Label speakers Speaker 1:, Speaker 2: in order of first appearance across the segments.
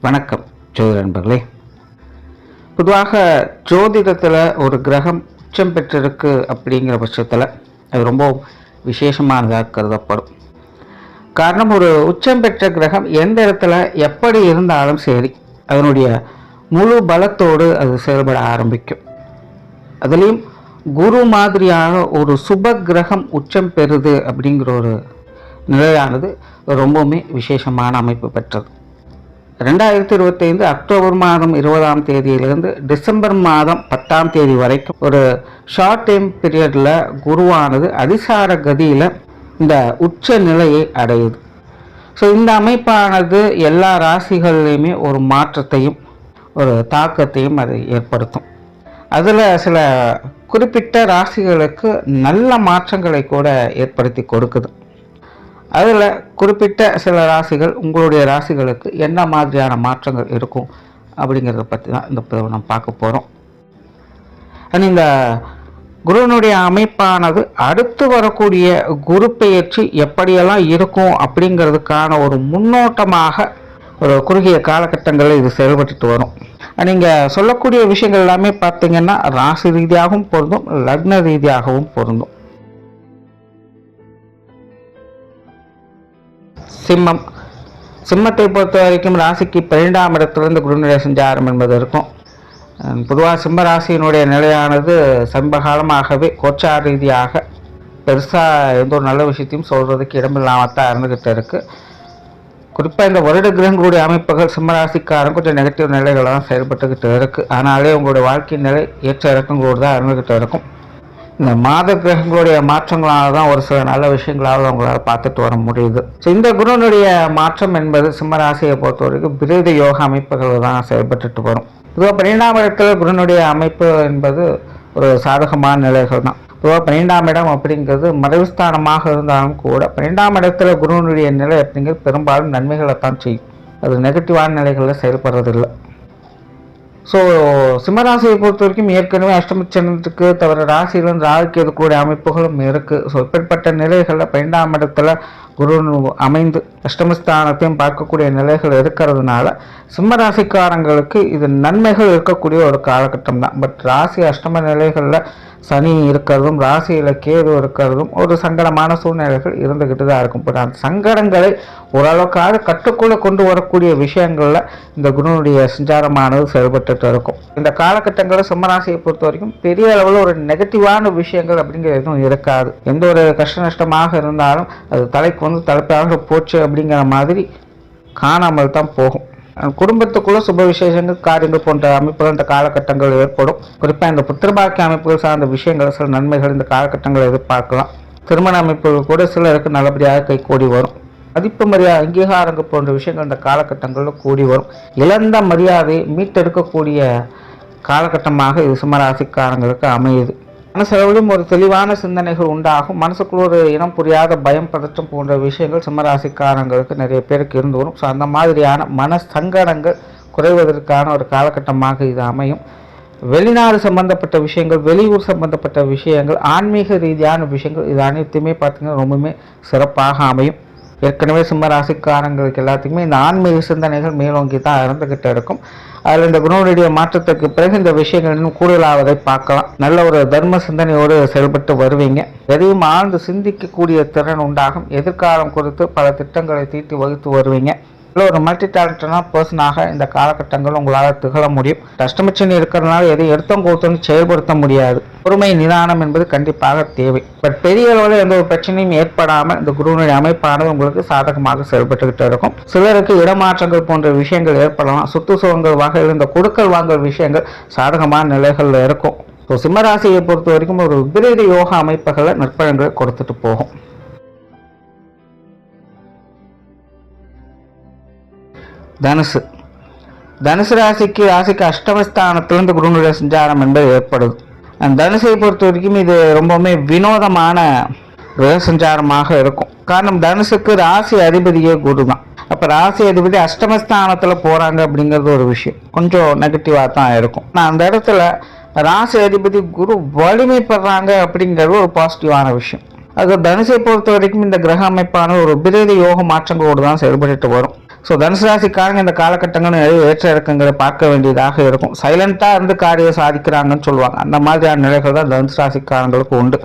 Speaker 1: வணக்கம் ஜோதிட நண்பர்களே. பொதுவாக ஜோதிடத்தில் ஒரு கிரகம் உச்சம் பெற்றிருக்கு அப்படிங்கிற பட்சத்தில் அது ரொம்ப விசேஷமானதாக கருதப்படும். காரணம் ஒரு உச்சம் பெற்ற கிரகம் எந்த இடத்துல எப்படி இருந்தாலும் சரி அதனுடைய முழு பலத்தோடு அது செயல்பட ஆரம்பிக்கும். அதுலேயும் குரு மாதிரியான ஒரு சுப கிரகம் உச்சம் பெறுது அப்படிங்கிற ஒரு நிலையானது ரொம்பவுமே விசேஷமான அமைப்பு பெற்றது. ரெண்டாயிரத்தி இருபத்தைந்து அக்டோபர் மாதம் இருபதாம் தேதியிலிருந்து டிசம்பர் மாதம் பத்தாம் தேதி வரைக்கும் ஒரு ஷார்ட் டைம் பீரியடில் குருவானது அதிசார கதியில் இந்த உச்ச நிலையை அடையுது. ஸோ இந்த அமைப்பானது எல்லா ராசிகள்லையுமே ஒரு மாற்றத்தையும் ஒரு தாக்கத்தையும் அது ஏற்படுத்தும். அதில் சில குறிப்பிட்ட ராசிகளுக்கு நல்ல மாற்றங்களை கூட ஏற்படுத்தி கொடுக்குது. அதில் குறிப்பிட்ட சில ராசிகள் உங்களுடைய ராசிகளுக்கு என்ன மாதிரியான மாற்றங்கள் இருக்கும் அப்படிங்கிறத பற்றி தான் இந்த பதிவு நம்ம பார்க்க போகிறோம் அண்ட் இந்த குருவினுடைய அமைப்பானது அடுத்து வரக்கூடிய குரு பெயர்ச்சி எப்படியெல்லாம் இருக்கும் அப்படிங்கிறதுக்கான ஒரு முன்னோட்டமாக ஒரு குறுகிய காலகட்டங்களில் இது செயல்பட்டுட்டு வரும். நீங்கள் சொல்லக்கூடிய விஷயங்கள் எல்லாமே பார்த்தீங்கன்னா ராசி ரீதியாகவும் பொருந்தும் லக்ன ரீதியாகவும் பொருந்தும். சிம்மம். சிம்மத்தை பொறுத்த வரைக்கும் ராசிக்கு பன்னெண்டாம் இடத்திலிருந்து குருநிலை சஞ்சாரம் என்பது இருக்கும். பொதுவாக சிம்ம ராசியினுடைய நிலையானது சமீபகாலமாகவே கோச்சார் ரீதியாக பெருசாக எந்த ஒரு நல்ல விஷயத்தையும் சொல்கிறதுக்கு இடமில்லாமல் தான் இருந்துக்கிட்டு இருக்குது குறிப்பாக இந்த வருட கிரகங்களுடைய அமைப்புகள் சிம்மராசிக்காரன் கொஞ்சம் நெகட்டிவ் நிலைகள் செயல்பட்டுக்கிட்டு இருக்குது ஆனாலே உங்களுடைய வாழ்க்கை நிலை ஏற்ற இறக்கங்களோடு தான் இருந்துக்கிட்டு இருக்கும். இந்த மாத கிரகங்களுடைய மாற்றங்களால தான் ஒரு சில நல்ல விஷயங்களாவது அவங்களால பார்த்துட்டு வர முடியுது. ஸோ இந்த குருனுடைய மாற்றம் என்பது சிம்மராசியை பொறுத்த வரைக்கும் விரீத யோக அமைப்புகள் தான் செயல்பட்டுட்டு வரும். பொதுவாக பன்னிரெண்டாம் இடத்துல குருனுடைய அமைப்பு என்பது ஒரு சாதகமான நிலைகள் தான். பொதுவாக பன்னிரெண்டாம் இடம் அப்படிங்கிறது மறைவுஸ்தானமாக இருந்தாலும் கூட பன்னிரெண்டாம் இடத்துல குருனுடைய நிலை அப்படிங்கிறது பெரும்பாலும் நன்மைகளை தான் செய்யும். அது நெகட்டிவான நிலைகளில் செயல்படுறதில்லை. ஸோ சிம்மராசியை பொறுத்த வரைக்கும் ஏற்கனவே அஷ்டமச்சனத்துக்கு தவிர ராசியிலிருந்து ராகுக்கு இருக்கக்கூடிய அமைப்புகளும் இருக்குது ஸோ இப்படிப்பட்ட நிலைகளில் பன்னெண்டாம் இடத்துல குரு அமைந்து அஷ்டமஸ்தானத்தையும் பார்க்கக்கூடிய நிலைகள் இருக்கிறதுனால சிம்ம ராசிக்காரங்களுக்கு இது நன்மைகள் இருக்கக்கூடிய ஒரு காலகட்டம் தான். பட் ராசி அஷ்டம நிலைகளில் சனி இருக்கிறதும் ராசியில் கேது இருக்கிறதும் ஒரு சங்கடமான சூழ்நிலைகள் இருந்துக்கிட்டு தான் இருக்கும். பட் அந்த சங்கடங்களை ஓரளவுக்காக கட்டுக்குள்ளே கொண்டு வரக்கூடிய விஷயங்களில் இந்த குருனுடைய சஞ்சாரமானது செயல்பட்டுட்டு இருக்கும். இந்த காலகட்டங்களில் சிம்மராசியை பொறுத்த வரைக்கும் பெரிய அளவில் ஒரு நெகட்டிவான விஷயங்கள் அப்படிங்கிறது எதுவும் இருக்காது. எந்த ஒரு கஷ்ட நஷ்டமாக இருந்தாலும் அது தலைக்கு வந்து தலைப்பாக போச்சு அப்படிங்கிற மாதிரி காணாமல் தான் போகும். குடும்பத்துக்குள்ள சுப விசேஷங்கள் காரியங்கள் போன்ற அமைப்புகள் இந்த காலகட்டங்கள் ஏற்படும். குறிப்பாக இந்த புத்திரபாக்கிய அமைப்புகள் சார்ந்த விஷயங்கள் சில நன்மைகள் இந்த காலகட்டங்களை எதிர்பார்க்கலாம். திருமண அமைப்புகள் கூட சிலருக்கு நல்லபடியாக கைகூடி வரும். மதிப்பு மரியாதை அங்கீகாரங்கள் போன்ற விஷயங்கள் இந்த காலகட்டங்களில் கூடி வரும். இழந்த மரியாதையை மீட்டெடுக்கக்கூடிய காலகட்டமாக இது சிம்மராசிக்காரங்களுக்கு அமையுது. மனசளவிலும் ஒரு தெளிவான சிந்தனைகள் உண்டாகும். மனசுக்குள்ள ஒரு இனம் புரியாத பயம் பதற்றம் போன்ற விஷயங்கள் சிம்மராசிக்காரங்களுக்கு நிறைய பேருக்கு இருந்து வரும். ஸோ அந்த மாதிரியான மன சங்கடங்கள் குறைவதற்கான ஒரு காலகட்டமாக இது அமையும். வெளிநாடு சம்பந்தப்பட்ட விஷயங்கள் வெளியூர் சம்பந்தப்பட்ட விஷயங்கள் ஆன்மீக ரீதியான விஷயங்கள் இது அனைத்துமே பார்த்திங்கன்னா ரொம்பவுமே சிறப்பாக அமையும். ஏற்கனவே சிம்ம ராசிக்காரங்களுக்கு எல்லாத்துக்குமே இந்த ஆன்மீக சிந்தனைகள் மேலோங்கி தான் இருந்துக்கிட்டு இருக்கும். அதில் இந்த குணவுடைய மாற்றத்துக்கு பிறகு இந்த விஷயங்கள் இன்னும் கூடுதலாவதை பார்க்கலாம். நல்ல ஒரு தர்ம சிந்தனையோடு செயல்பட்டு வருவீங்க. எதையும் ஆழ்ந்து சிந்திக்கக்கூடிய திறன் உண்டாகும். எதிர்காலம் குறித்து பல திட்டங்களை தீட்டி வகுத்து வருவீங்க. இல்லை ஒரு மல்டி டேலண்டடான பர்சனாக இந்த காலகட்டங்கள் உங்களால் திகழ முடியும். கஷ்டமிச்சன் இருக்கிறதுனால எதை எடுத்தம் கொடுத்தோன்னு செயல்படுத்த முடியாது. பொறுமை நிதானம் என்பது கண்டிப்பாக தேவை. பட் பெரிய அளவில் எந்த ஒரு பிரச்சனையும் ஏற்படாமல் இந்த குருவினுடைய அமைப்பானது உங்களுக்கு சாதகமாக செயல்பட்டுக்கிட்டு இருக்கும். சிலருக்கு இடமாற்றங்கள் போன்ற விஷயங்கள் ஏற்படலாம். சொத்து சுகங்கள் வகையில் இந்த கொடுக்கல் வாங்கல் விஷயங்கள் சாதகமான நிலைகளில் இருக்கும். ஸோ சிம்மராசியை பொறுத்த வரைக்கும் ஒரு விபரீத யோகா அமைப்புகளை நற்பலன்களை கொடுத்துட்டு போகும். தனுசு. தனுசு ராசிக்கு ராசிக்கு அஷ்டமஸ்தானத்திலிருந்து குருனுடைய சஞ்சாரம் என்பது ஏற்படுது. அந்த தனுசை பொறுத்த வரைக்கும் இது ரொம்பவுமே வினோதமான கிரக சஞ்சாரமாக இருக்கும். காரணம் தனுசுக்கு ராசி அதிபதியே குரு தான் அப்போ ராசி அதிபதி அஷ்டமஸ்தானத்தில் போகிறாங்க அப்படிங்கிறது ஒரு விஷயம். கொஞ்சம் நெகட்டிவாக தான் இருக்கும். நான் அந்த இடத்துல ராசி அதிபதி குரு வலிமைப்படுறாங்க அப்படிங்கிறது ஒரு பாசிட்டிவான விஷயம். அது தனுசை பொறுத்த வரைக்கும் இந்த கிரக அமைப்பான ஒரு விரேத யோக மாற்றங்களோடு தான் செயல்பட்டு வரும். ஸோ தனுசு ராசிக்காரங்க இந்த காலகட்டங்களும் நிறைய ஏற்ற இறக்கங்களை பார்க்க வேண்டியதாக இருக்கும். சைலண்ட்டாக இருந்து காரியம் சாதிக்கிறாங்கன்னு சொல்லுவாங்க. அந்த மாதிரியான நிலைகள் தான் தனுசு ராசிக்காரங்களுக்கு உண்டு.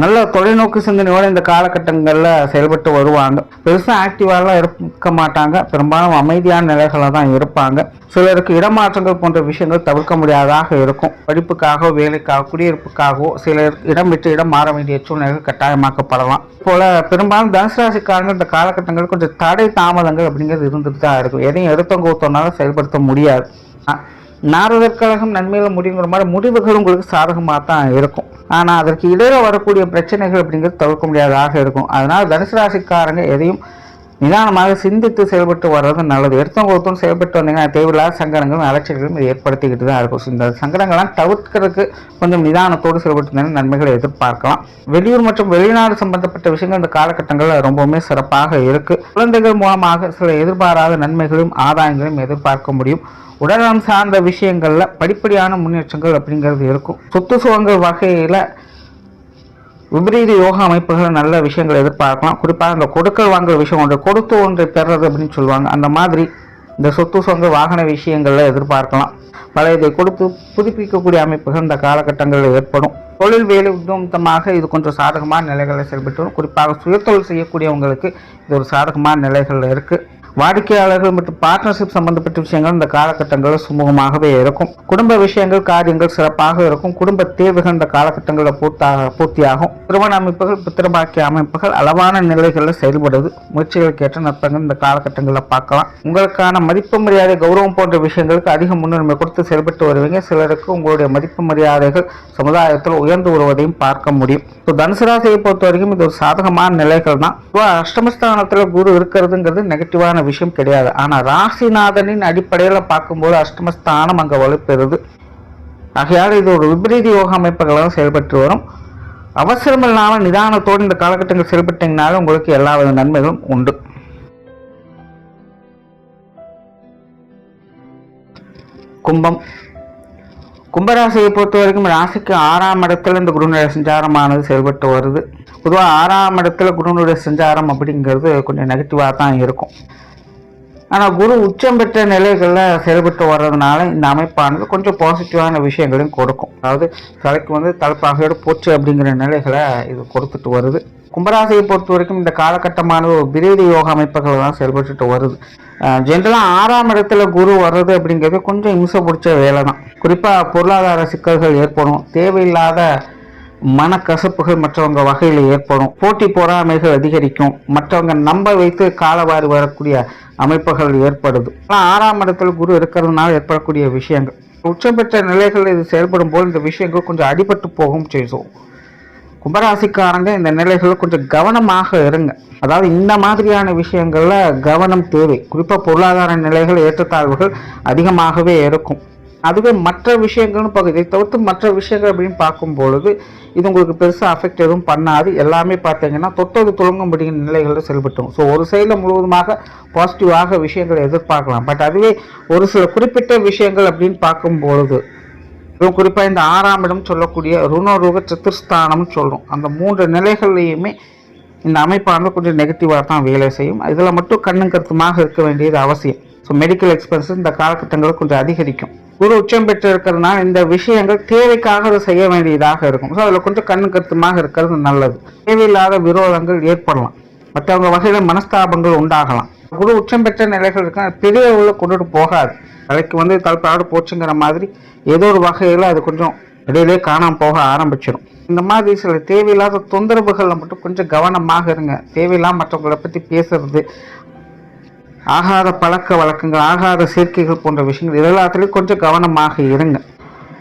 Speaker 1: நல்ல தொலைநோக்கு சிந்தனையோட இந்த காலகட்டங்களில் செயல்பட்டு வருவாங்க. பெருசாக ஆக்டிவாலாம் இருக்க மாட்டாங்க. பெரும்பாலும் அமைதியான நிலைகளில் தான் இருப்பாங்க. சிலருக்கு இடமாற்றங்கள் போன்ற விஷயங்கள் தவிர்க்க முடியாததாக இருக்கும். படிப்புக்காகவோ வேலைக்காக குடியிருப்புக்காகவோ சிலர் இடம் விட்டு இடம் மாற வேண்டிய சூழ்நிலைகள் கட்டாயமாக்கப்படலாம். போல பெரும்பாலும் தனுசு ராசிக்காரங்க இந்த காலகட்டங்கள் கொஞ்சம் தடை தாமதங்கள் அப்படிங்கிறது இருந்துட்டு தான் இருக்கும் எதையும் எடுத்தவங்க ஒருத்தவனால செயல்படுத்த முடியாது. நாரதர் கழகம் நன்மையில மாதிரி முடிவுகள் உங்களுக்கு சாதகமாக தான் இருக்கும். ஆனால் அதற்கு இடையில வரக்கூடிய பிரச்சனைகள் அப்படிங்கிறது தவிர்க்க முடியாததாக இருக்கும். அதனால் தனுசு ராசிக்காரங்க எதையும் நிதானமாக சிந்தித்து செயல்பட்டு வர்றது நல்லது. எடுத்தவங்க ஒருத்தவங்க செயல்பட்டு வந்தீங்கன்னா தேவையில்லாத சங்கடங்களும் அலட்சியங்களும் இது ஏற்படுத்திக்கிட்டு தான் இருக்கும். இந்த சங்கடங்கள்லாம் தவிர்க்கிறதுக்கு கொஞ்சம் நிதானத்தோடு செயல்பட்டு நன்மைகளை எதிர்பார்க்கலாம். வெளியூர் மற்றும் வெளிநாடு சம்பந்தப்பட்ட விஷயங்கள் இந்த காலகட்டங்களில் ரொம்பவுமே சிறப்பாக இருக்கு. குழந்தைகள் மூலமாக சில எதிர்பாராத நன்மைகளையும் ஆதாயங்களையும் எதிர்பார்க்க முடியும். உடல்நலம் சார்ந்த விஷயங்களில் படிப்படியான முன்னேற்றங்கள் அப்படிங்கிறது இருக்கும். சொத்து சுகங்கள் வகையில் விபரீத யோகா அமைப்புகள் நல்ல விஷயங்களை எதிர்பார்க்கலாம். குறிப்பாக இந்த கொடுக்கல் வாங்குற விஷயம் ஒன்று கொடுத்து ஒன்றை பெறுறது அப்படின்னு சொல்லுவாங்க. அந்த மாதிரி இந்த சொத்து சொந்த வாகன விஷயங்களில் எதிர்பார்க்கலாம். பழையதை கொடுத்து புதுப்பிக்கக்கூடிய அமைப்புகள் இந்த காலகட்டங்களில் ஏற்படும். தொழில் வேலை உத்தமமாக இது கொஞ்சம் சாதகமான நிலைகளில் செயல்பட்டு வரும். குறிப்பாக சுயத்தொழில் செய்யக்கூடியவங்களுக்கு இது ஒரு சாதகமான நிலைகளில் இருக்குது வாடிக்கையாளர்கள் மற்றும் பார்ட்னர்ஷிப் சம்பந்தப்பட்ட விஷயங்கள் இந்த காலகட்டங்களில் சுமூகமாகவே இருக்கும். குடும்ப விஷயங்கள் காரியங்கள் சிறப்பாக இருக்கும். குடும்ப தேவைகள் இந்த காலகட்டங்களில் பூர்த்தாக பூர்த்தியாகும். திருமண அமைப்புகள் பித்திரபாக்கிய அமைப்புகள் அளவான நிலைகளில் செயல்படுது. முயற்சிகளுக்கேற்ற நற்பங்கள் இந்த காலகட்டங்களில் பார்க்கலாம். உங்களுக்கான மதிப்பு மரியாதை கௌரவம் போன்ற விஷயங்களுக்கு அதிக முன்னுரிமை கொடுத்து செயல்பட்டு வருவீங்க. சிலருக்கு உங்களுடைய மதிப்பு மரியாதைகள் சமுதாயத்தில் உயர்ந்து வருவதையும் பார்க்க முடியும். இப்போ தனுசு ராசியை பொறுத்த வரைக்கும் இது ஒரு சாதகமான நிலைகள் தான் அஷ்டமஸ்தானத்தில் குரு இருக்கிறதுங்கிறது நெகட்டிவான விஷயம் கிடையாது. ஆனால் ராசிநாதனின் அடிப்படையில் பார்க்கும்போது அஷ்டமஸ்தானம் அங்கே வலுப்பெறுது. ஆகையால் இது ஒரு விபரீத யோக அமைப்புகளாக செயல்பட்டு வரும். அவசரம் இல்லாமல் நிதானத்தோடு இந்த காலகட்டங்கள் செயல்பட்டீங்கனாலும் உங்களுக்கு எல்லா வித நன்மைகளும் உண்டு. கும்பம். கும்பராசியை பொறுத்த வரைக்கும் ராசிக்கு ஆறாம் இடத்துல இந்த குருனுடைய சஞ்சாரமானது செயல்பட்டு வருது. பொதுவாக ஆறாம் இடத்துல குருனுடைய சஞ்சாரம் அப்படிங்கிறது கொஞ்சம் நெகட்டிவாக தான் இருக்கும். ஆனால் குரு உச்சம் பெற்ற நிலைகளில் செயல்பட்டு வர்றதுனால இந்த அமைப்பானது கொஞ்சம் பாசிட்டிவான விஷயங்களையும் கொடுக்கும். அதாவது தலைக்கு வந்து தலைப்பாகையோடு போச்சு அப்படிங்கிற நிலைகளை இது கொடுத்துட்டு வருது. கும்பராசியை பொறுத்த வரைக்கும் இந்த காலகட்டமானது ஒரு யோக அமைப்புகள் தான் செயல்பட்டுட்டு வருது. ஜென்ரலாக ஆறாம் இடத்துல குரு வர்றது அப்படிங்கிறது கொஞ்சம் இம்சை பிடிச்ச வேலை தான். குறிப்பாக பொருளாதார சிக்கல்கள் ஏற்படும். தேவையில்லாத மனக்கசப்புகள் மற்றவங்க வகையில் ஏற்படும். போட்டி பொறாமைகள் அதிகரிக்கும். மற்றவங்க நம்ப வைத்து காலவாரி வரக்கூடிய அமைப்புகள் ஏற்படுது. ஆனால் ஆறாம் இடத்தில் குரு இருக்கிறதுனால ஏற்படக்கூடிய விஷயங்கள். உச்சம் பெற்ற நிலைகள் இது செயல்படும் போது இந்த விஷயங்கள் கொஞ்சம் அடிபட்டு போகும் செய்யும் கும்பராசிக்காரங்க இந்த நிலைகளில் கொஞ்சம் கவனமாக இருங்க. அதாவது இந்த மாதிரியான விஷயங்களில் கவனம் தேவை. குறிப்பாக பொருளாதார நிலைகள் ஏற்றத்தாழ்வுகள் அதிகமாகவே இருக்கும். அதுவே மற்ற விஷயங்கள்னு பார்க்க இதை தவிர்த்து மற்ற விஷயங்கள் அப்படின்னு பார்க்கும் பொழுது இது உங்களுக்கு பெருசாக அஃபெக்ட் எதுவும் பண்ணாது. எல்லாமே பார்த்தீங்கன்னா தொட்டது துளங்கும்படிங்கிற நிலைகளில் செயல்பட்டும் ஸோ ஒரு சைடில் முழுவதுமாக பாசிட்டிவாக விஷயங்களை எதிர்பார்க்கலாம். பட் அதுவே ஒரு சில குறிப்பிட்ட விஷயங்கள் அப்படின்னு பார்க்கும் பொழுது இதுவும் குறிப்பாக இந்த ஆறாம் இடம் சொல்லக்கூடிய ருணரோக சத்துர்ஸ்தானம்னு சொல்கிறோம் அந்த மூன்று நிலைகள்லையுமே இந்த அமைப்பானது கொஞ்சம் நெகட்டிவாக தான் வேலை செய்யும். இதில் மட்டும் கண்ணும் கருத்துமாக இருக்க வேண்டியது அவசியம். ஸோ மெடிக்கல் எக்ஸ்பென்சஸ் இந்த காலகட்டங்களில் கொஞ்சம் அதிகரிக்கும். குரு உச்சம் பெற்று இருக்கிறதுனால இந்த விஷயங்கள் தேவைக்காக அதை செய்ய வேண்டியதாக இருக்கும். ஸோ அதில் கொஞ்சம் கண்ணு கருத்துமாக இருக்கிறது நல்லது. தேவையில்லாத விரோதங்கள் ஏற்படலாம். மற்றவங்க வகையில் மனஸ்தாபங்கள் உண்டாகலாம். குரு உச்சம் பெற்ற நிலைகள் இருக்க பெரிய அளவில் கொண்டுட்டு போகாது. தலைக்கு வந்து தலைப்பாடு போச்சுங்கிற மாதிரி ஏதோ ஒரு வகையில் அது கொஞ்சம் இடையிலே காணாமல் போக ஆரம்பிச்சிடும் இந்த மாதிரி சில தேவையில்லாத தொந்தரவுகளில் மட்டும் கொஞ்சம் கவனமாக இருங்க. தேவையில்லாம மற்றவங்களை பற்றி பேசுறது ஆகாத பழக்க வழக்கங்கள் ஆகாத சேர்க்கைகள் போன்ற விஷயங்கள் இதெல்லாத்துலேயும் கொஞ்சம் கவனமாக இருங்க.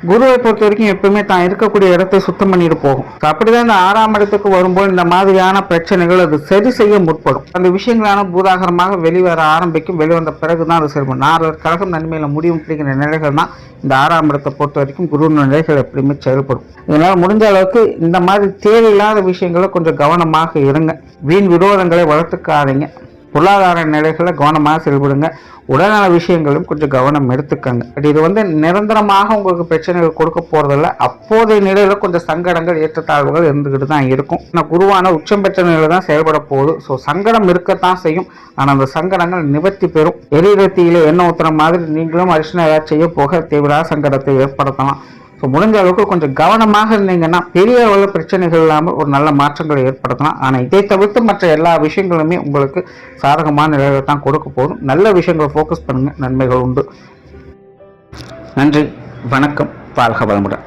Speaker 1: குருவை பொறுத்த வரைக்கும் எப்பவுமே தான் இருக்கக்கூடிய இடத்தை சுத்தம் பண்ணிட்டு போகும். அப்படிதான் இந்த ஆறாம் இடத்துக்கு வரும்போது இந்த மாதிரியான பிரச்சனைகள் அது சரி செய்ய முற்படும். அந்த விஷயங்களான பூதாகரமாக வெளிவர ஆரம்பிக்கும். வெளிவந்த பிறகுதான் அது சரி நாலு கழகம் நன்மையில முடியும் அப்படிங்கிற நிலைகள் தான் இந்த ஆறாம் இடத்தை பொறுத்த வரைக்கும் குரு நிலைகள் எப்படியுமே செயல்படும். இதனால முடிஞ்ச அளவுக்கு இந்த மாதிரி தேவையில்லாத விஷயங்களை கொஞ்சம் கவனமாக இருங்க. வீண் விரோதங்களை வளர்த்துக்காதீங்க. பொருளாதார நிலைகளை கவனமாக செயல்படுங்க. உடல்நல விஷயங்களும் கொஞ்சம் கவனம் எடுத்துக்கங்க. பட் இது வந்து நிரந்தரமாக உங்களுக்கு பிரச்சனைகள் கொடுக்க போகிறதில்ல அப்போதைய நிலையில் கொஞ்சம் சங்கடங்கள் ஏற்றத்தாழ்வுகள் இருந்துக்கிட்டு தான் இருக்கும். ஆனால் குருவான உச்சம் பெற்ற நிலையில் தான் செயல்பட போகுது. ஸோ சங்கடம் இருக்கத்தான் செய்யும். ஆனால் அந்த சங்கடங்கள் நிவர்த்தி பெறும். எரிரத்தியில எண்ண ஊத்துற மாதிரி நீங்களும் அரிசனம் செய்ய போக தீவிர சங்கடத்தை ஏற்படுத்தலாம். ஸோ முடிஞ்ச அளவுக்கு கொஞ்சம் கவனமாக இருந்தீங்கன்னா பெரிய அளவில் பிரச்சனைகள் இல்லாமல் ஒரு நல்ல மாற்றங்களை ஏற்படுத்தலாம். ஆனால் இதை தவிர்த்து மற்ற எல்லா விஷயங்களுமே உங்களுக்கு சாதகமான நிலையில தான் கொடுக்க போதும் நல்ல விஷயங்களை ஃபோக்கஸ் பண்ணுங்கள் நன்மைகள் உண்டு. நன்றி. வணக்கம். வாழ்க வளமுடன்.